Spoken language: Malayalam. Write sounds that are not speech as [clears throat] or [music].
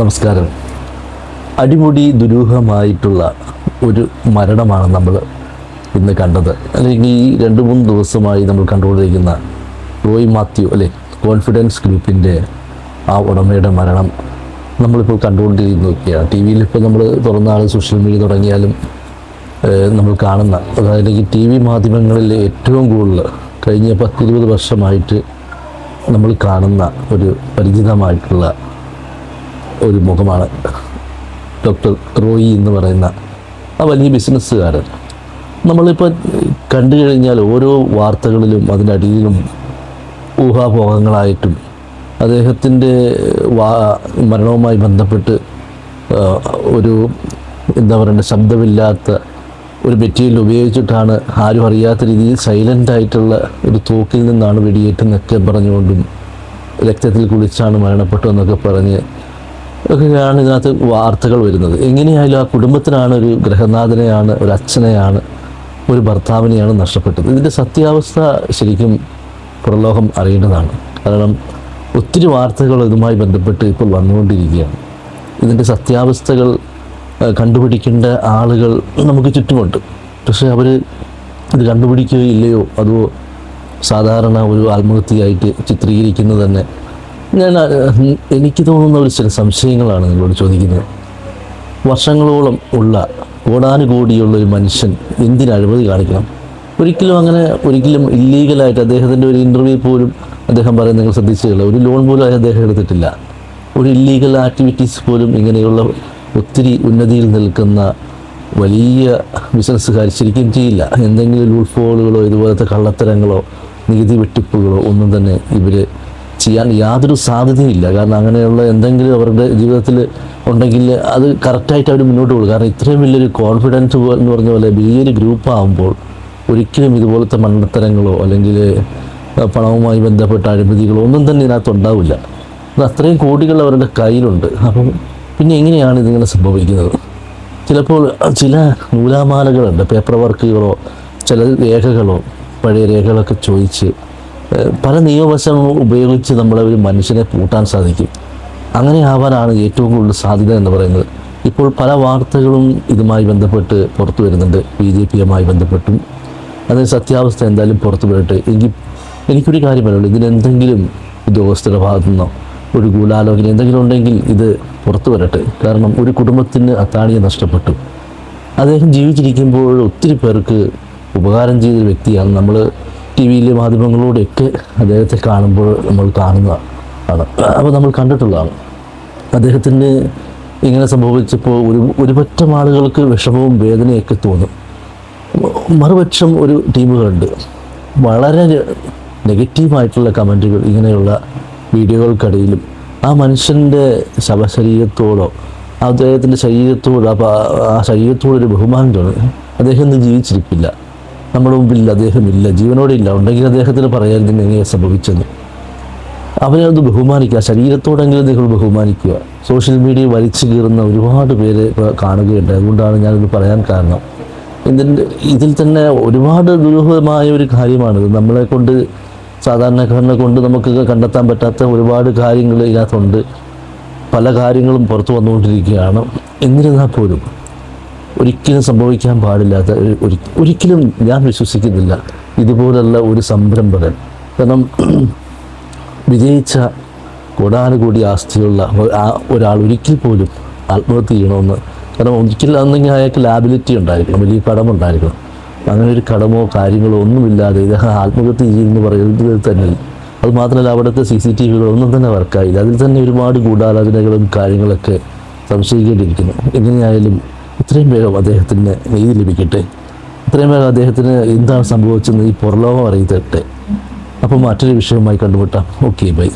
നമസ്കാരം. അടിമുടി ദുരൂഹമായിട്ടുള്ള ഒരു മരണമാണ് നമ്മൾ ഇന്ന് കണ്ടത്. അല്ലെങ്കിൽ ഈ രണ്ട് മൂന്ന് ദിവസമായി നമ്മൾ കണ്ടുകൊണ്ടിരിക്കുന്ന റോയ് മാത്യു അല്ലെ കോൺഫിഡൻസ് ഗ്രൂപ്പിന്റെ ആ ഉടമയുടെ മരണം നമ്മളിപ്പോൾ കണ്ടുകൊണ്ടിരിക്കുന്നതൊക്കെയാണ്. ടി വിയിൽ ഇപ്പോൾ നമ്മൾ തുറന്നാൾ സോഷ്യൽ മീഡിയ തുടങ്ങിയാലും നമ്മൾ കാണുന്ന അതായത് ടി വി മാധ്യമങ്ങളിൽ ഏറ്റവും കൂടുതൽ കഴിഞ്ഞ പത്തിരുപത് വർഷമായിട്ട് നമ്മൾ കാണുന്ന ഒരു പരിചിതമായിട്ടുള്ള ഒരു മുഖമാണ്. ഡോക്ടർ റോയി എന്ന് പറയുന്ന ആ വലിയ ബിസിനസ്സുകാരൻ. നമ്മളിപ്പോൾ കണ്ടു കഴിഞ്ഞാൽ ഓരോ വാർത്തകളിലും അതിന്റെ അടിയിലും ഊഹാപോഹങ്ങളായിട്ടും അദ്ദേഹത്തിന്റെ വാ മരണവുമായി ബന്ധപ്പെട്ട് ഒരു എന്താ പറയണ്ട ശബ്ദമില്ലാത്ത ഒരു മെറ്റീരിയൽ ഉപയോഗിച്ചിട്ടാണ് ആരും അറിയാത്ത രീതിയിൽ സൈലന്റ് ആയിട്ടുള്ള ഒരു തോക്കിൽ നിന്നാണ് വെടിയേറ്റെന്നൊക്കെ പറഞ്ഞുകൊണ്ടും രക്തത്തിൽ കുളിച്ചാണ് മരണപ്പെട്ടതെന്നൊക്കെ പറഞ്ഞ് ഒക്കെയാണ് ഇതിനകത്ത് വാർത്തകൾ വരുന്നത്. എങ്ങനെയായാലും ആ കുടുംബത്തിനാണ് ഒരു ഗ്രഹനാഥനെയാണ് ഒരു അച്ഛനെയാണ് ഒരു ഭർത്താവിനെയാണ് നഷ്ടപ്പെട്ടത്. ഇതിന്റെ സത്യാവസ്ഥ ശരിക്കും പ്രലോഹം അറിയേണ്ടതാണ്. കാരണം ഒത്തിരി വാർത്തകൾ ഇതുമായി ബന്ധപ്പെട്ട് ഇപ്പോൾ വന്നുകൊണ്ടിരിക്കുകയാണ്. ഇതിന്റെ സത്യാവസ്ഥകൾ കണ്ടുപിടിക്കേണ്ട ആളുകൾ നമുക്ക് ചുറ്റുമുണ്ട്. പക്ഷേ അവർ ഇത് കണ്ടുപിടിക്കുകയോ ഇല്ലയോ അതോ സാധാരണ ഒരു ആത്മഹത്യയായിട്ട് ചിത്രീകരിക്കുന്നത് തന്നെ ഞാൻ എനിക്ക് തോന്നുന്ന ഒരു ചില സംശയങ്ങളാണ് നിങ്ങളോട് ചോദിക്കുന്നത്. വർഷങ്ങളോളം ഉള്ള കോടാനുകോടിയുള്ള ഒരു മനുഷ്യൻ എന്തിന് അഴിമതി കാണിക്കണം? ഒരിക്കലും അങ്ങനെ ഒരിക്കലും ഇല്ലീഗലായിട്ട് അദ്ദേഹത്തിന്റെ ഒരു ഇന്റർവ്യൂ പോലും അദ്ദേഹം പറയുന്നത് നിങ്ങൾ ശ്രദ്ധിച്ചിട്ടില്ല ഒരു ലോൺ പോലും അദ്ദേഹം എടുത്തിട്ടില്ല. ഒരു ഇല്ലീഗൽ ആക്ടിവിറ്റീസ് പോലും ഇങ്ങനെയുള്ള ഒത്തിരി ഉന്നതിയിൽ നിൽക്കുന്ന വലിയ ബിസിനസ്സുകാർ ശരിക്കും ചെയ്യില്ല. എന്തെങ്കിലും ലൂട്ട് ഫോളുകളോ ഇതുപോലത്തെ കള്ളത്തരങ്ങളോ നികുതി വെട്ടിപ്പുകളോ ഒന്നും തന്നെ ഇവർ ചെയ്യാൻ യാതൊരു സാധ്യതയില്ല കാരണം അങ്ങനെയുള്ള എന്തെങ്കിലും അവരുടെ ജീവിതത്തിൽ ഉണ്ടെങ്കിൽ അത് കറക്റ്റായിട്ട് അവർ മുന്നോട്ട് പോകും. കാരണം ഇത്രയും വലിയൊരു കോൺഫിഡൻസ് എന്ന് പറഞ്ഞ പോലെ വലിയൊരു ഗ്രൂപ്പ് ആകുമ്പോൾ ഒരിക്കലും ഇതുപോലത്തെ മണ്ടത്തരങ്ങളോ അല്ലെങ്കിൽ പണവുമായി ബന്ധപ്പെട്ട അഴിമതികളോ ഒന്നും തന്നെ ഇതിനകത്ത് ഉണ്ടാവില്ല. അത് അത്രയും കോടികൾ അവരുടെ കയ്യിലുണ്ട്. അപ്പം പിന്നെ എങ്ങനെയാണ് ഇതിങ്ങനെ സംഭവിക്കുന്നത്? ചിലപ്പോൾ ചില നൂലാമാലകളുണ്ട് പേപ്പർ വർക്കുകളോ ചില രേഖകളോ പഴയ രേഖകളൊക്കെ ചോദിച്ച് പല നിയമവശങ്ങൾ ഉപയോഗിച്ച് നമ്മളെ ഒരു മനുഷ്യനെ പൂട്ടാൻ സാധിക്കും. അങ്ങനെ ആവാനാണ് ഏറ്റവും കൂടുതൽ സാധ്യത എന്ന് പറയുന്നത്. ഇപ്പോൾ പല വാർത്തകളും ഇതുമായി ബന്ധപ്പെട്ട് പുറത്തു വരുന്നുണ്ട്. ബി ജെ പിയുമായി ബന്ധപ്പെട്ടും. അതിന് സത്യാവസ്ഥ എന്തായാലും പുറത്തു വരട്ടെ. എങ്കിൽ എനിക്കൊരു കാര്യം പറയുള്ളൂ ഇതിനെന്തെങ്കിലും ഉദ്യോഗസ്ഥരുടെ ഭാഗത്തു നിന്നോ ഒരു ഗൂഢാലോചന എന്തെങ്കിലും ഉണ്ടെങ്കിൽ ഇത് പുറത്തു വരട്ടെ. കാരണം ഒരു കുടുംബത്തിന് അത്താണിയെ നഷ്ടപ്പെട്ടു. അദ്ദേഹം ജീവിച്ചിരിക്കുമ്പോൾ ഒത്തിരി പേർക്ക് ഉപകാരം ചെയ്ത വ്യക്തിയാണ് നമ്മൾ ടി വിയിലെ മാധ്യമങ്ങളിലൂടെയൊക്കെ അദ്ദേഹത്തെ കാണുമ്പോൾ നമ്മൾ കാണുന്നതാണ് അപ്പോൾ നമ്മൾ കണ്ടിട്ടുള്ളതാണ്. അദ്ദേഹത്തിന് ഇങ്ങനെ സംഭവിച്ചപ്പോൾ ഒരു ഒരുപറ്റം ആളുകൾക്ക് വിഷമവും വേദനയൊക്കെ തോന്നും. മറുപക്ഷം ഒരു ടീമുകളുണ്ട്. വളരെ നെഗറ്റീവായിട്ടുള്ള കമന്റുകൾ ഇങ്ങനെയുള്ള വീഡിയോകൾക്കിടയിലും ആ മനുഷ്യന്റെ ശവശരീരത്തോടോ അദ്ദേഹത്തിന്റെ ശരീരത്തോട് ആ ശരീരത്തോടൊരു ബഹുമാനം തോന്നി. അദ്ദേഹം ഇന്ന് ജീവിച്ചിരിപ്പില്ല നമ്മുടെ മുമ്പിൽ അദ്ദേഹമില്ല ജീവനോടെ ഇല്ല ഉണ്ടെങ്കിൽ അദ്ദേഹത്തിന് പറയാമായിരുന്നു എങ്ങനെ സംഭവിച്ചത് അവരെ അത് ബഹുമാനിക്കുക. ശരീരത്തോടെങ്കിലും നിങ്ങൾ ബഹുമാനിക്കുക. സോഷ്യൽ മീഡിയ വലിച്ചു കീറുന്ന ഒരുപാട് പേര് കാണുകയുണ്ട്. അതുകൊണ്ടാണ് ഞാനിത് പറയാൻ കാരണം. ഇതിന്റെ ഇതിൽ തന്നെ ഒരുപാട് ദുരൂഹമായ ഒരു കാര്യമാണിത് നമ്മളെ കൊണ്ട് സാധാരണക്കാരനെ കൊണ്ട് നമുക്ക് കണ്ടെത്താൻ പറ്റാത്ത ഒരുപാട് കാര്യങ്ങൾ ഇതിനകത്തുണ്ട്. പല കാര്യങ്ങളും പുറത്തു വന്നുകൊണ്ടിരിക്കുകയാണ്. എന്നിരുന്നാൽ പോലും ഒരിക്കലും സംഭവിക്കാൻ പാടില്ലാത്ത ഒരു- ഒരിക്കലും ഞാൻ വിശ്വസിക്കുന്നില്ല. ഇതുപോലുള്ള ഒരു സംരംഭകൻ. കാരണം [clears throat] വിജയിച്ച കോടാനുകൂടി ആസ്തിയുള്ള ഒരാൾ ഒരിക്കൽ പോലും ആത്മഹത്യ ചെയ്യണമെന്ന്. കാരണം ഒരിക്കലും അന്നെങ്കിൽ അയാൾക്ക് ലാബിലിറ്റി ഉണ്ടായിരിക്കണം വലിയ കടമുണ്ടായിരിക്കണം അങ്ങനെ ഒരു കടമോ കാര്യങ്ങളോ ഒന്നുമില്ലാതെ ഇദ്ദേഹം ആത്മഹത്യ ചെയ്യുമെന്ന് പറയുന്നത് തന്നെ. അത് മാത്രമല്ല അവിടുത്തെ സി സി ടി വികൾ ഒന്നും തന്നെ വർക്കായില്ല അതിൽ തന്നെ ഒരുപാട് ഗൂഢാലോചനകളും കാര്യങ്ങളൊക്കെ സംശയിക്കേണ്ടിയിരിക്കുന്നു. എങ്ങനെയായാലും ഇത്രയും വേഗം അദ്ദേഹത്തിന് നീതി ലഭിക്കട്ടെ. എത്രയും വേഗം അദ്ദേഹത്തിന് എന്താണ് സംഭവിച്ചെന്ന് ഈ പുറലോകം അറിയിത്തട്ടെ അപ്പം മറ്റൊരു വിഷയവുമായി കണ്ടുമുട്ടാം. Okay bye